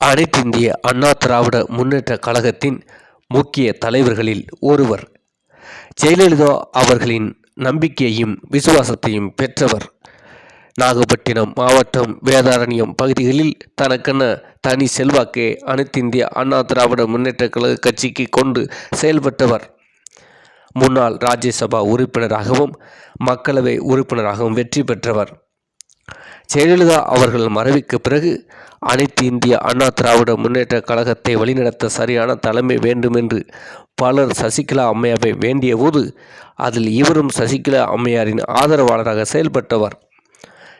அனைத்திந்திய அண்ணா திராவிட முன்னேற்ற கழகத்தின் முக்கிய தலைவர்களில் ஒருவர். ஜெயலலிதா அவர்களின் நம்பிக்கையையும் விசுவாசத்தையும் பெற்றவர். நாகப்பட்டினம் மாவட்டம் வேதாரண்யம் பகுதிகளில் தனக்கென தனி செல்வாக்கை அனைத்திந்திய அண்ணா திராவிட முன்னேற்ற கழக கட்சிக்கு கொண்டு செயல்பட்டவர். முன்னாள் ராஜ்யசபா உறுப்பினராகவும் மக்களவை உறுப்பினராகவும் வெற்றி பெற்றவர். ஜெயலலிதா அவர்கள் மறைவுக்கு பிறகு அனைத்து இந்திய அண்ணா திராவிட முன்னேற்ற கழகத்தை வழிநடத்த சரியான தலைமை வேண்டுமென்று பலர் சசிகலா அம்மையாவை வேண்டிய போது அதில் இவரும் சசிகலா அம்மையாரின் ஆதரவாளராக செயல்பட்டவர்.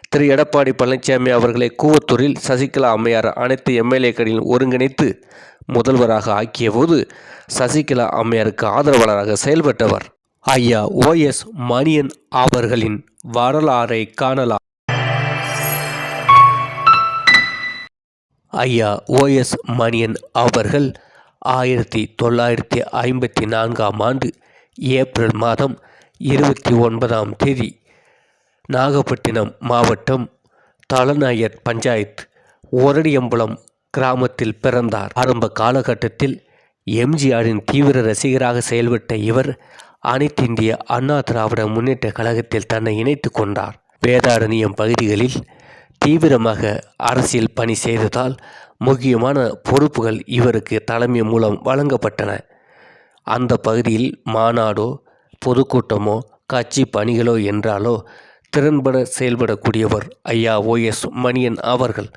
திரு. எடப்பாடி பழனிசாமி அவர்களை கூவத்தூரில் சசிகலா அம்மையார் அனைத்து எம்எல்ஏக்களில் ஒருங்கிணைத்து முதல்வராக ஆக்கியபோது சசிகலா அம்மையாருக்கு ஆதரவாளராக செயல்பட்டவர். ஐயா ஓஎஸ் மணியன் அவர்களின் வரலாறை காணலாம். ஐயா ஓஎஸ் மணியன் அவர்கள் ஆயிரத்தி தொள்ளாயிரத்தி ஐம்பத்தி நான்காம் ஆண்டு ஏப்ரல் மாதம் இருபத்தி ஒன்பதாம் தேதி நாகப்பட்டினம் மாவட்டம் தலநாயர் பஞ்சாயத் ஒரடியம்பலம் கிராமத்தில் பிறந்தார். ஆரம்ப காலகட்டத்தில் எம்ஜிஆரின் தீவிர ரசிகராக செயல்பட்ட இவர் அனைத்திந்திய அண்ணா திராவிட முன்னேற்ற கழகத்தில் தன்னை இணைத்து கொண்டார். வேதாரண்யம் பகுதிகளில் தீவிரமாக அரசியல் பணி செய்ததால் முக்கியமான பொறுப்புகள் இவருக்கு தலைமை மூலம் வழங்கப்பட்டன. அந்த பகுதியில் மாநாடோ பொதுக்கூட்டமோ கட்சி பணிகளோ என்றாலோ திறன்பட செயல்படக்கூடியவர் ஐயா ஓஎஸ் மணியன் அவர்கள்.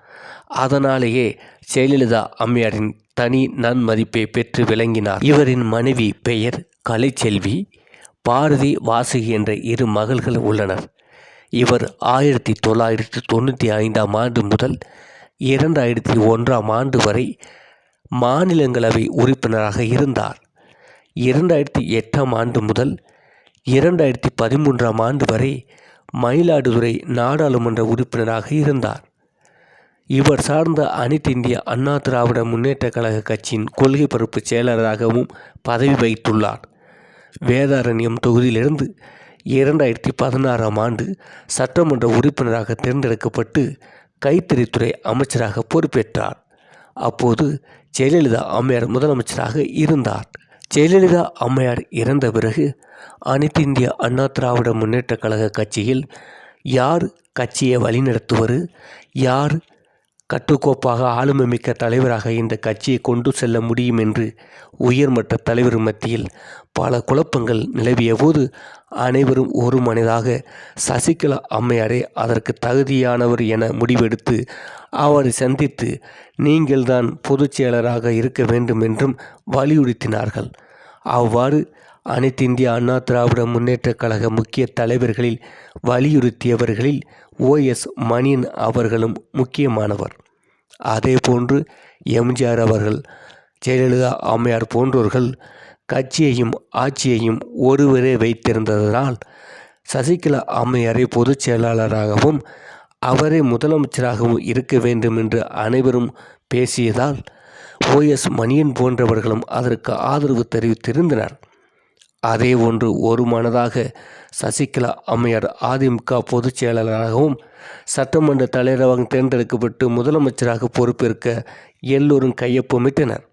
அதனாலேயே ஜெயலலிதா அம்மையாரின் தனி நன்மதிப்பை பெற்று விளங்கினார். இவரின் மனைவி பெயர் கலைச்செல்வி பாரதி வாசுகி என்ற இரு மகள்கள் உள்ளனர். இவர் ஆயிரத்தி தொள்ளாயிரத்தி தொண்ணூற்றி ஐந்தாம் ஆண்டு முதல் இரண்டாயிரத்தி ஒன்றாம் ஆண்டு வரை மாநிலங்களவை உறுப்பினராக இருந்தார். இரண்டாயிரத்தி எட்டாம் ஆண்டு முதல் இரண்டாயிரத்தி பதிமூன்றாம் ஆண்டு வரை மயிலாடுதுறை நாடாளுமன்ற உறுப்பினராக இருந்தார். இவர் சார்ந்த அனைத்து இந்திய அண்ணா திராவிட முன்னேற்றக் கழக கட்சியின் கொள்கை பரப்பு செயலராகவும் பதவி வகித்துள்ளார். வேதாரண்யம் தொகுதியிலிருந்து இரண்டாயிரத்தி பதினாறாம் ஆண்டு சட்டமன்ற உறுப்பினராக தேர்ந்தெடுக்கப்பட்டு கைத்தறித்துறை அமைச்சராக பொறுப்பேற்றார். அப்போது ஜெயலலிதா அம்மையார் முதலமைச்சராக இருந்தார். ஜெயலலிதா அம்மையார் இறந்த பிறகு அனைத்து இந்திய அண்ணா திராவிட முன்னேற்றக் கழக கட்சியில் யார் கட்சியை வழிநடத்துவது யார் கட்டுக்கோப்பாக ஆளுமை மிக்க தலைவராக இந்த கட்சியை கொண்டு செல்ல முடியும் என்று உயர்மட்ட தலைவர் மத்தியில் பல குழப்பங்கள் நிலவிய போது அனைவரும் ஒரு மனதாக சசிகலா அம்மையாரே அதற்கு தகுதியானவர் என முடிவெடுத்து அவரை சந்தித்து நீங்கள்தான் பொதுச் செயலராக இருக்க வேண்டும் என்றும் வலியுறுத்தினார்கள். அவ்வாறு அனைத்து இந்திய அண்ணா திராவிட முன்னேற்றக் கழக முக்கிய தலைவர்களில் வலியுறுத்தியவர்களில் ஓஎஸ் மணியன் அவர்களும் முக்கியமானவர். அதே போன்று எம்ஜிஆர் அவர்கள் ஜெயலலிதா அம்மையார் போன்றோர்கள் கட்சியையும் ஆட்சியையும் ஒருவரே வைத்திருந்ததனால் சசிகலா அம்மையாரை பொதுச் செயலாளராகவும் அவரே முதலமைச்சராகவும் இருக்க வேண்டும் என்று அனைவரும் பேசியதால் ஓஎஸ் மணியன் போன்றவர்களும் அதற்கு ஆதரவு தெரிவித்திருந்தனர். அதே ஒன்று ஒரு மனதாக சசிகலா அம்மையார் அதிமுக பொதுச் செயலாளராகவும் சட்டமன்ற தலைவராக தேர்ந்தெடுக்கப்பட்டு முதலமைச்சராக பொறுப்பேற்க எல்லோரும் கையொப்பமிட்டனர்.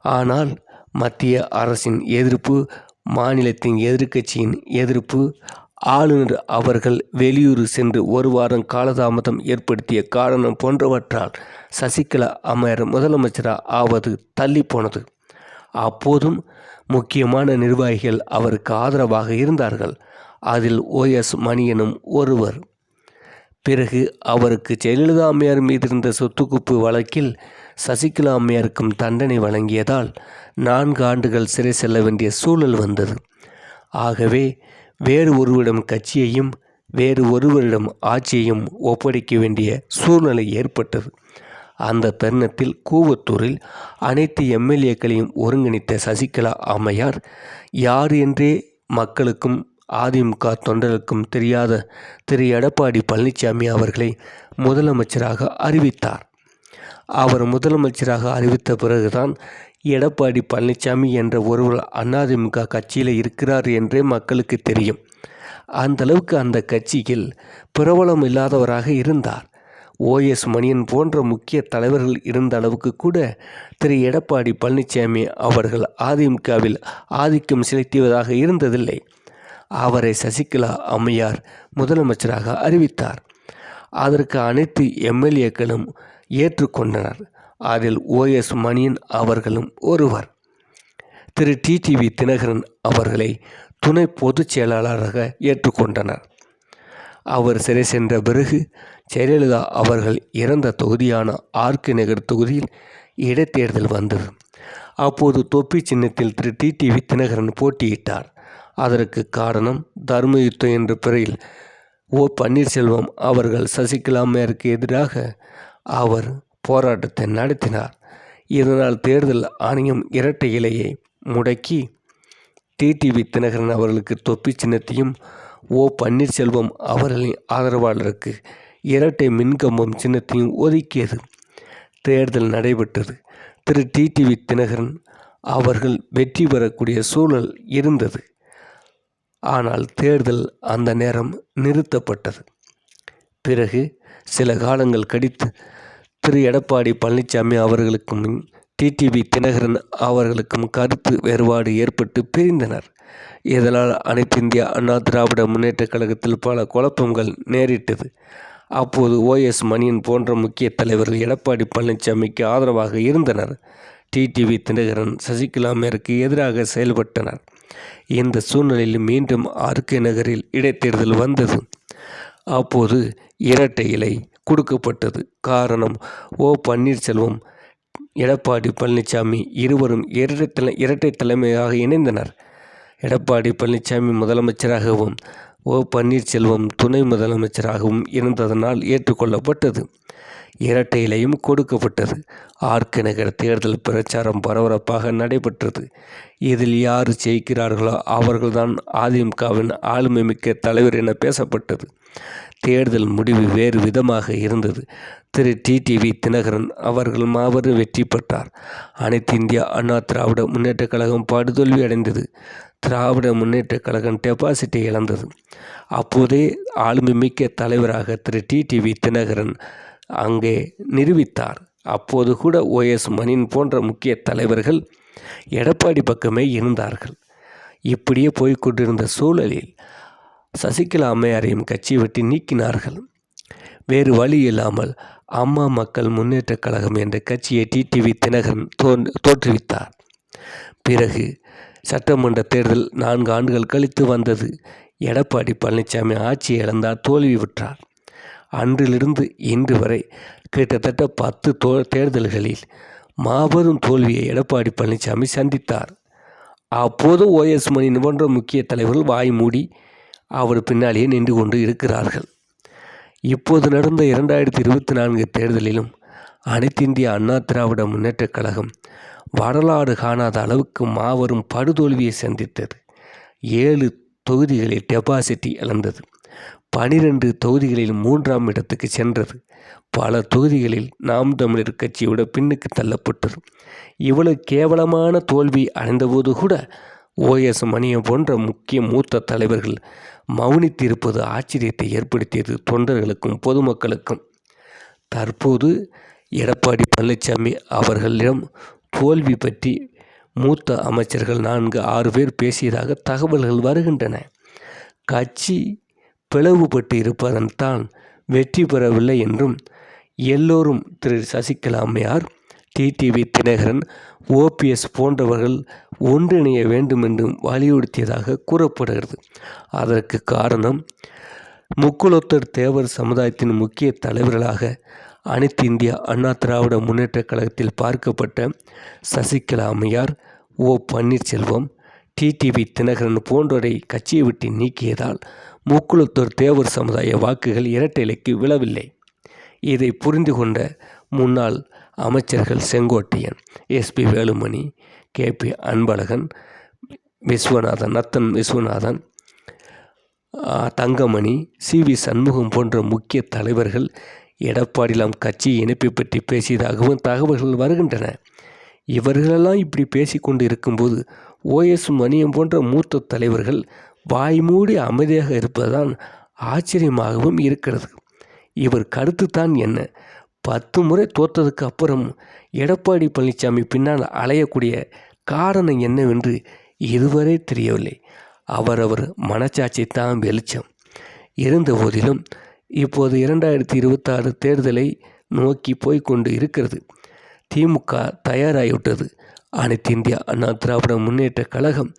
ஆனால் மத்திய அரசின் எதிர்ப்பு மாநிலத்தின் எதிர்க்கட்சியின் எதிர்ப்பு ஆளுநர் அவர்கள் வெளியூர் சென்று ஒரு வாரம் காலதாமதம் ஏற்படுத்திய காரணம் போன்றவற்றால் சசிகலா அம்மையார் முதலமைச்சராக ஆவது தள்ளி போனது. அப்போதும் முக்கியமான நிர்வாகிகள் அவருக்கு ஆதரவாக இருந்தார்கள். அதில் ஓஎஸ் மணியனும் ஒருவர். பிறகு அவருக்கு ஜெயலலிதா அம்மையார் மீது இருந்த சொத்துக்குப்பு வழக்கில் சசிகலா அம்மையாருக்கும் தண்டனை வழங்கியதால் நான்கு ஆண்டுகள் சிறை செல்ல வேண்டிய சூழல் வந்தது. ஆகவே வேறு ஒருவரிடம் கட்சியையும் வேறு ஒருவரிடம் ஆட்சியையும் ஒப்படைக்க வேண்டிய சூழ்நிலை ஏற்பட்டது. அந்த தருணத்தில் கூவத்தூரில் அனைத்து எம்எல்ஏக்களையும் ஒருங்கிணைத்த சசிகலா அம்மையார் யார் என்றே மக்களுக்கும் அதிமுக தொண்டர்களுக்கும் தெரியாத திரு. எடப்பாடி பழனிசாமி அவர்களை முதலமைச்சராக அறிவித்தார். அவர் முதலமைச்சராக அறிவித்த பிறகுதான் எடப்பாடி பழனிசாமி என்ற ஒருவர் அதிமுக கட்சியில் இருக்கிறார் என்றே மக்களுக்கு தெரியும். அந்தளவுக்கு அந்த கட்சியில் பிரபலம் இல்லாதவராக இருந்தார். ஓஎஸ் மணியன் போன்ற முக்கிய தலைவர்கள் இருந்த அளவுக்கு கூட திரு. எடப்பாடி பழனிசாமி அவர்கள் அதிமுகவில் ஆதிக்கம் செலுத்தியதாக இருந்ததில்லை. அவரை சசிகலா அம்மையார் முதலமைச்சராக அறிவித்தார். அதற்கு அனைத்து எம்எல்ஏக்களும் ஏற்றுக்கொண்டனர். அதில் ஓஎஸ் மணியன் அவர்களும் ஒருவர். திரு. டிடிவி தினகரன் அவர்களை துணை பொதுச் செயலாளராக ஏற்றுக்கொண்டனர். அவர் சிறை சென்ற பிறகு ஜெயலலிதா அவர்கள் இறந்த தொகுதியான ஆர்கே நகர் தொகுதியில் இடைத்தேர்தல் வந்தது. அப்போது தொப்பி சின்னத்தில் திரு. டிடிவி தினகரன் போட்டியிட்டார். அதற்கு காரணம் தர்ம யுத்தம் என்ற பெயரில் ஓ. பன்னீர்செல்வம் அவர்கள் சசிகலா அம்மையாருக்கு எதிராக அவர் போராட்டத்தை நடத்தினார். இதனால் தேர்தல் ஆணையம் இரட்டை இலையை முடக்கி டிடிவி தினகரன் அவர்களுக்கு தொப்பி சின்னத்தையும் ஓ. பன்னீர்செல்வம் அவர்களின் ஆதரவாளருக்கு இரட்டை மின்கம்பம் சின்னத்தையும் ஒதுக்கியது. தேர்தல் நடைபெற்றது. திரு. டிடிவி தினகரன் அவர்கள் வெற்றி பெறக்கூடிய சூழல் இருந்தது. ஆனால் தேர்தல் அந்த நேரம் நிறுத்தப்பட்டது. பிறகு சில காலங்கள் கடித்து திரு. எடப்பாடி பழனிசாமி அவர்களுக்கும் டிடிவி தினகரன் அவர்களுக்கும் கருத்து வேறுபாடு ஏற்பட்டு பிரிந்தனர். இதனால் அனைத்து இந்திய அண்ணா திராவிட முன்னேற்றக் கழகத்தில் பல குழப்பங்கள் நேரிட்டது. அப்போது ஓஎஸ் மணியன் போன்ற முக்கிய தலைவர்கள் எடப்பாடி பழனிசாமிக்கு ஆதரவாக இருந்தனர். டிடிவி தினகரன் சசிகலா மேற்கு எதிராக செயல்பட்டனர். இந்த சூழ்நிலையில் மீண்டும் ஆர்கே நகரில் இடைத்தேர்தல் வந்தது. அப்போது இரட்டை இலை கொடுக்கப்பட்டது. காரணம் ஓ பன்னீர்செல்வம் எடப்பாடி பழனிசாமி இருவரும் இரட்டை தலை இரட்டை தலைமையாக இணைந்தனர். எடப்பாடி பழனிசாமி முதலமைச்சராகவும் ஓ பன்னீர்செல்வம் துணை முதலமைச்சராகவும் இருந்ததனால் ஏற்றுக்கொள்ளப்பட்டது. இரட்டை இலையும் கொடுக்கப்பட்டது. ஆர்கே நகர் தேர்தல் பிரச்சாரம் பரபரப்பாக நடைபெற்றது. இதில் யார் ஜெயிக்கிறார்களோ அவர்கள்தான் அதிமுகவின் ஆளுமை மிக்க தலைவர் என பேசப்பட்டது. தேர்தல் முடிவு வேறு விதமாக இருந்தது. திரு. டிடிவி தினகரன் அவர்கள் மாபெரும் வெற்றி பெற்றார். அனைத்து இந்தியா அண்ணா திராவிட முன்னேற்றக் கழகம் படுதோல்வி அடைந்தது. திராவிட முன்னேற்றக் கழகம் டெபாசிட்டை இழந்தது. அப்போதே ஆளுமை மிக்க தலைவராக திரு. டிடிவி தினகரன் அங்கே நிரூபித்தார். அப்போது கூட ஓஎஸ் மணின் போன்ற முக்கிய தலைவர்கள் எடப்பாடி பக்கமே இருந்தார்கள். இப்படியே போய்கொண்டிருந்த சூழலில் சசிகலா அம்மையாரையும் கட்சி விட்டு நீக்கினார்கள். வேறு வழி இல்லாமல் அம்மா மக்கள் முன்னேற்ற கழகம் என்ற கட்சியை டிடிவி தினகரன் தோன் தோற்றுவித்தார். பிறகு சட்டமன்ற தேர்தல் நான்கு ஆண்டுகள் கழித்து வந்தது. எடப்பாடி பழனிசாமி ஆட்சி இழந்தார் தோல்வி விட்டார் அன்றிலிருந்து இன்று வரை கிட்டத்தட்ட பத்து தோ தேர்தல்களில் மாபெரும் தோல்வியை எடப்பாடி பழனிசாமி சந்தித்தார். அப்போது ஓஎஸ் மணி போன்ற முக்கிய தலைவர்கள் வாய் மூடி அவர் பின்னாலேயே நின்று கொண்டு இருக்கிறார்கள். இப்போது நடந்த இரண்டாயிரத்தி இருபத்தி நான்கு தேர்தலிலும் அனைத்திந்திய அண்ணா திராவிட முன்னேற்றக் கழகம் வரலாறு காணாத அளவுக்கு மாபெரும் படுதோல்வியை சந்தித்தது. ஏழு தொகுதிகளில் டெபாசிட்டி இழந்தது. பனிரெண்டு தொகுதிகளில் மூன்றாம் இடத்துக்கு சென்றது. பல தொகுதிகளில் நாம் தமிழர் கட்சியோட பின்னுக்கு தள்ளப்பட்டது. இவ்வளவு கேவலமான தோல்வி அடைந்தபோது கூட ஓஎஸ் மணியம் போன்ற முக்கிய மூத்த தலைவர்கள் மௌனித்திருப்பது ஆச்சரியத்தை ஏற்படுத்தியது தொண்டர்களுக்கும் பொதுமக்களுக்கும். தற்போது எடப்பாடி பழனிசாமி அவர்களிடம் தோல்வி பற்றி மூத்த அமைச்சர்கள் நான்கு ஆறு பேர் பேசியதாக தகவல்கள் வருகின்றன. கட்சி பிளவுபட்டு இருப்பதன் தான் வெற்றி பெறவில்லை என்றும் எல்லோரும் திரு. சசிகலா அம்மையார் டிடிவி தினகரன் ஓபிஎஸ் போன்றவர்கள் ஒன்றிணைய வேண்டும் என்றும் வலியுறுத்தியதாக கூறப்படுகிறது. அதற்கு காரணம் முக்குலத்தர் தேவர் சமுதாயத்தின் முக்கிய தலைவர்களாக அனைத்து இந்திய அண்ணா திராவிட முன்னேற்றக் கழகத்தில் பார்க்கப்பட்ட சசிகலா அம்மையார் ஓ பன்னீர்செல்வம் டிடிவி தினகரன் போன்றோரை கட்சியை விட்டு நீக்கியதால் முக்குளத்தூர் தேவர் சமுதாய வாக்குகள் இரட்டைலைக்கு விழவில்லை. இதை புரிந்து கொண்ட முன்னாள் அமைச்சர்கள் Sengottaiyan SP Velumani K P Anbazhagan Viswanathan Natham Viswanathan Thangamani C V Shanmugam போன்ற முக்கிய தலைவர்கள் எடப்பாடிலாம் கட்சி இணைப்பை பற்றி பேசியதாகவும் தகவல்கள் வருகின்றன. இவர்களெல்லாம் இப்படி பேசிக்கொண்டு இருக்கும்போது ஓஎஸ் மணியம் போன்ற மூத்த தலைவர்கள் வாய்மூடி அமைதியாக இருப்பதுதான் ஆச்சரியமாகவும் இருக்கிறது. இவர் கருத்துத்தான் என்ன? பத்து முறை தோற்றதுக்கு அப்புறம் எடப்பாடி பழனிசாமி பின்னால் அலையக்கூடிய காரணம் என்னவென்று இதுவரை தெரியவில்லை. அவரவர் மனச்சாட்சி தான் வெளிச்சம். இருந்த போதிலும் இப்போது இரண்டாயிரத்தி இருபத்தாறு தேர்தலை நோக்கி போய்க்கொண்டு இருக்கிறது. திமுக தயாராகிவிட்டது. அனைத்து இந்தியா அண்ணா திராவிட முன்னேற்ற கழகம்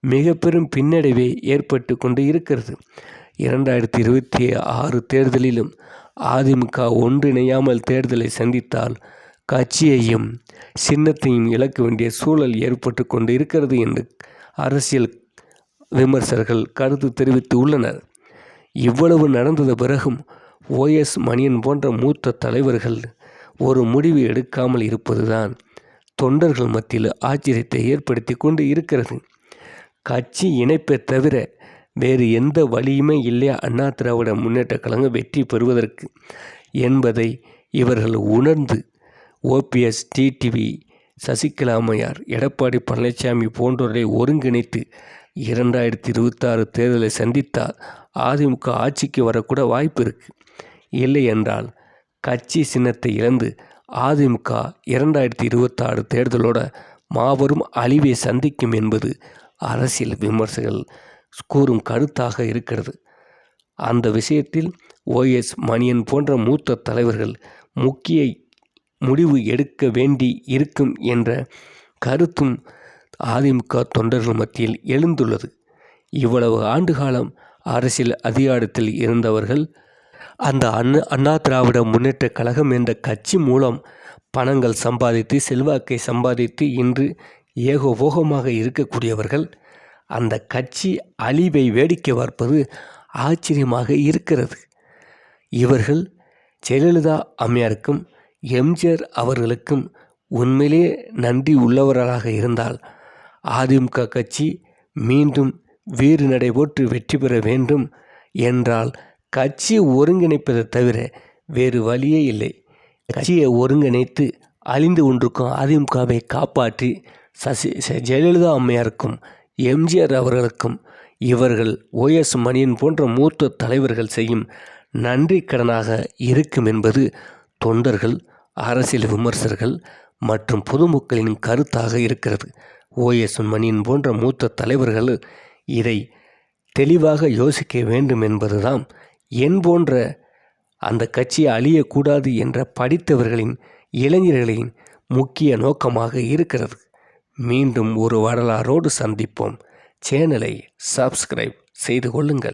மிக பெரும் பின்னடைவே ஏற்பட்டு கொண்டு இருக்கிறது. இரண்டாயிரத்தி இருபத்தி ஆறு தேர்தலிலும் அதிமுக ஒன்றிணையாமல் தேர்தலை சந்தித்தால் கட்சியையும் சின்னத்தையும் இழக்க வேண்டிய சூழல் ஏற்பட்டு கொண்டு இருக்கிறது என்று அரசியல் விமர்சகர்கள் கருத்து தெரிவித்து உள்ளனர். இவ்வளவு நடந்தது பிறகும் ஓஎஸ் மணியன் போன்ற மூத்த தலைவர்கள் ஒரு முடிவு எடுக்காமல் இருப்பதுதான் தொண்டர்கள் மத்தியில் ஆச்சரியத்தை ஏற்படுத்தி கொண்டு இருக்கிறது. கட்சி இணைப்பை தவிர வேறு எந்த வழியுமே இல்லையா அண்ணா திராவிட முன்னேற்ற கழகம் வெற்றி பெறுவதற்கு என்பதை இவர்கள் உணர்ந்து ஓபிஎஸ் டிடிவி சசிகலா அம்மையார் எடப்பாடி பழனிசாமி போன்றவரை ஒருங்கிணைத்து இரண்டாயிரத்தி இருபத்தாறு தேர்தலை சந்தித்தால் அதிமுக ஆட்சிக்கு வரக்கூட வாய்ப்பு இருக்குது இல்லை என்றால் கட்சி சின்னத்தை இழந்து அதிமுக இரண்டாயிரத்தி இருபத்தாறு தேர்தலோட மாபெரும் அழிவை சந்திக்கும் என்பது அரசியல் விமர்சகர்கள் கூறும் கருத்தாக இருக்கிறது. அந்த விஷயத்தில் ஓஎஸ் மணியன் போன்ற மூத்த தலைவர்கள் முக்கிய முடிவு எடுக்க வேண்டி இருக்கும் என்ற கருத்தும் அதிமுக தொண்டர்கள் மத்தியில் எழுந்துள்ளது. இவ்வளவு ஆண்டுகாலம் அரசியல் அதிகாரத்தில் இருந்தவர்கள் அந்த அண்ணா அண்ணா திராவிட முன்னேற்ற கழகம் என்ற கட்சி மூலம் பணங்கள் சம்பாதித்து செல்வாக்கை சம்பாதித்து இன்று ஏகபோகமாக இருக்கக்கூடியவர்கள் அந்த கட்சி அழிவை வேடிக்கை பார்ப்பது ஆச்சரியமாக இருக்கிறது. இவர்கள் ஜெயலலிதா அம்மையாருக்கும் எம்ஜிஆர் அவர்களுக்கும் உண்மையிலே நன்றி உள்ளவர்களாக இருந்தால் அதிமுக கட்சி மீண்டும் வீறு நடைபோற்று வெற்றி பெற வேண்டும் என்றால் கட்சி ஒருங்கிணைப்பதை தவிர வேறு வழியே இல்லை. கட்சியை ஒருங்கிணைத்து அழிந்து கொண்டிருக்கும் அதிமுகவை காப்பாற்றி சசி ஜெயலலிதா அம்மையாருக்கும் எம்ஜிஆர் அவர்களுக்கும் இவர்கள் ஓஎஸ் மணியன் போன்ற மூத்த தலைவர்கள் செய்யும் நன்றி கடனாக இருக்கும் என்பது தொண்டர்கள் அரசியல் விமர்சகர்கள் மற்றும் பொதுமக்களின் கருத்தாக இருக்கிறது. ஓஎஸ் மணியன் போன்ற மூத்த தலைவர்கள் இதை தெளிவாக யோசிக்க வேண்டும் என்பதுதான் என் போன்ற அந்த கட்சி அழியக்கூடாது என்ற படித்தவர்களின் இளைஞர்களின் முக்கிய நோக்கமாக இருக்கிறது. மீண்டும் ஒரு வரலாறோடு சந்திப்போம். சேனலை சப்ஸ்கிரைப் செய்து கொள்ளுங்கள்.